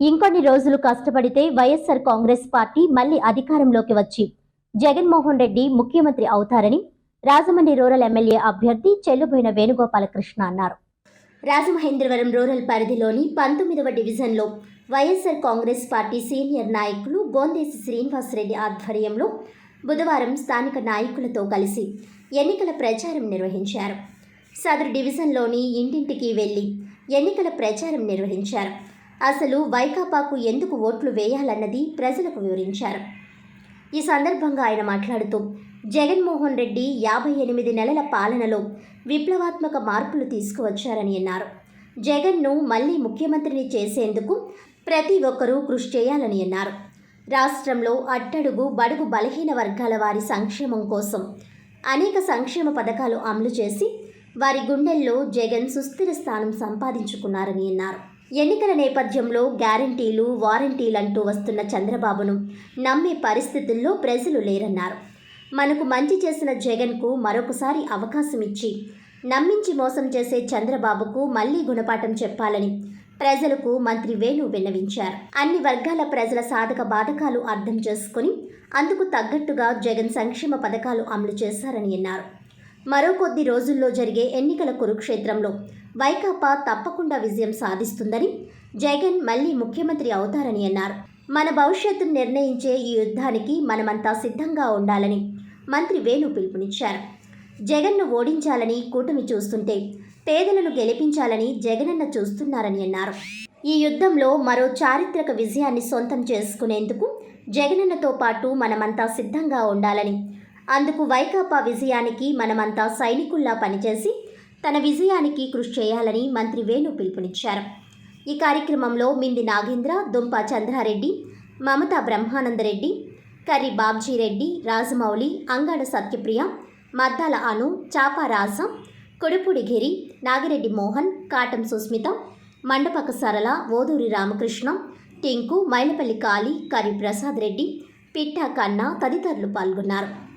ఇంకొన్ని రోజులు కష్టపడితే వైఎస్ఆర్ కాంగ్రెస్ పార్టీ మళ్ళీ అధికారంలోకి వచ్చి జగన్మోహన్ రెడ్డి ముఖ్యమంత్రి అవుతారని రాజమండ్రి రూరల్ ఎమ్మెల్యే అభ్యర్థి చెల్లుబోయిన వేణుగోపాలకృష్ణ అన్నారు. రాజమహేంద్రవరం రూరల్ పరిధిలోని పంతొమ్మిదవ డివిజన్లో వైఎస్ఆర్ కాంగ్రెస్ పార్టీ సీనియర్ నాయకులు గోందేసి శ్రీనివాసరెడ్డి ఆధ్వర్యంలో బుధవారం స్థానిక నాయకులతో కలిసి ఎన్నికల ప్రచారం నిర్వహించారు. సదరు డివిజన్లోని ఇంటింటికి వెళ్ళి ఎన్నికల ప్రచారం నిర్వహించారు. అసలు వైకాపాకు ఎందుకు ఓట్లు వేయాలన్నది ప్రజలకు వివరించారు. ఈ సందర్భంగా ఆయన మాట్లాడుతూ జగన్మోహన్ రెడ్డి యాభై ఎనిమిది నెలల పాలనలో విప్లవాత్మక మార్పులు తీసుకువచ్చారని అన్నారు. జగన్ను మళ్ళీ ముఖ్యమంత్రిని చేసేందుకు ప్రతి ఒక్కరూ కృషి చేయాలని అన్నారు. రాష్ట్రంలో అట్టడుగు బడుగు బలహీన వర్గాల వారి సంక్షేమం కోసం అనేక సంక్షేమ పథకాలు అమలు చేసి వారి గుండెల్లో జగన్ సుస్థిర స్థానం సంపాదించుకున్నారని అన్నారు. ఎన్నికల నేపథ్యంలో గ్యారంటీలు వారంటీలంటూ వస్తున్న చంద్రబాబును నమ్మే పరిస్థితుల్లో ప్రజలు లేరన్నారు. మనకు మంచి చేసిన జగన్కు మరొకసారి అవకాశం ఇచ్చి నమ్మించి మోసం చేసే చంద్రబాబుకు మళ్ళీ గుణపాఠం చెప్పాలని ప్రజలకు మంత్రి వేణు విన్నవించారు. అన్ని వర్గాల ప్రజల సాధక బాధకాలు అర్థం చేసుకుని అందుకు తగ్గట్టుగా జగన్ సంక్షేమ పథకాలు అమలు చేశారని అన్నారు. మరో కొద్ది రోజుల్లో జరిగే ఎన్నికల కురుక్షేత్రంలో వైకాపా తప్పకుండా విజయం సాధిస్తుందని జగన్ మళ్ళీ ముఖ్యమంత్రి అవుతారని అన్నారు. మన భవిష్యత్తును నిర్ణయించే ఈ యుద్ధానికి మనమంతా సిద్ధంగా ఉండాలని మంత్రి వేణు పిలుపునిచ్చారు. జగన్ను ఓడించాలని కూటమి చూస్తుంటే పేదలను గెలిపించాలని జగనన్న చూస్తున్నారని అన్నారు. ఈ యుద్ధంలో మరో చారిత్రక విజయాన్ని సొంతం చేసుకునేందుకు జగనన్నతో పాటు మనమంతా సిద్ధంగా ఉండాలని అందుకు వైకాపా విజయానికి మనమంతా సైనికుల్లా పనిచేసి తన విజయానికి కృషి చేయాలని మంత్రి వేణు పిలుపునిచ్చారు. ఈ కార్యక్రమంలో మింది నాగేంద్ర దుంప చంద్రారెడ్డి మమతా బ్రహ్మానందరెడ్డి కర్రి బాబ్జీరెడ్డి రాజమౌళి అంగాడ సత్యప్రియ మద్దాల అను చాపా రాజ కొడుపుడి గిరి నాగిరెడ్డి మోహన్ కాటం సుస్మిత మండపక సరళ ఓదూరి రామకృష్ణ టింకు మైలపల్లి కాళీ కర్రీ ప్రసాద్ రెడ్డి పిట్టా కన్నా తదితరులు పాల్గొన్నారు.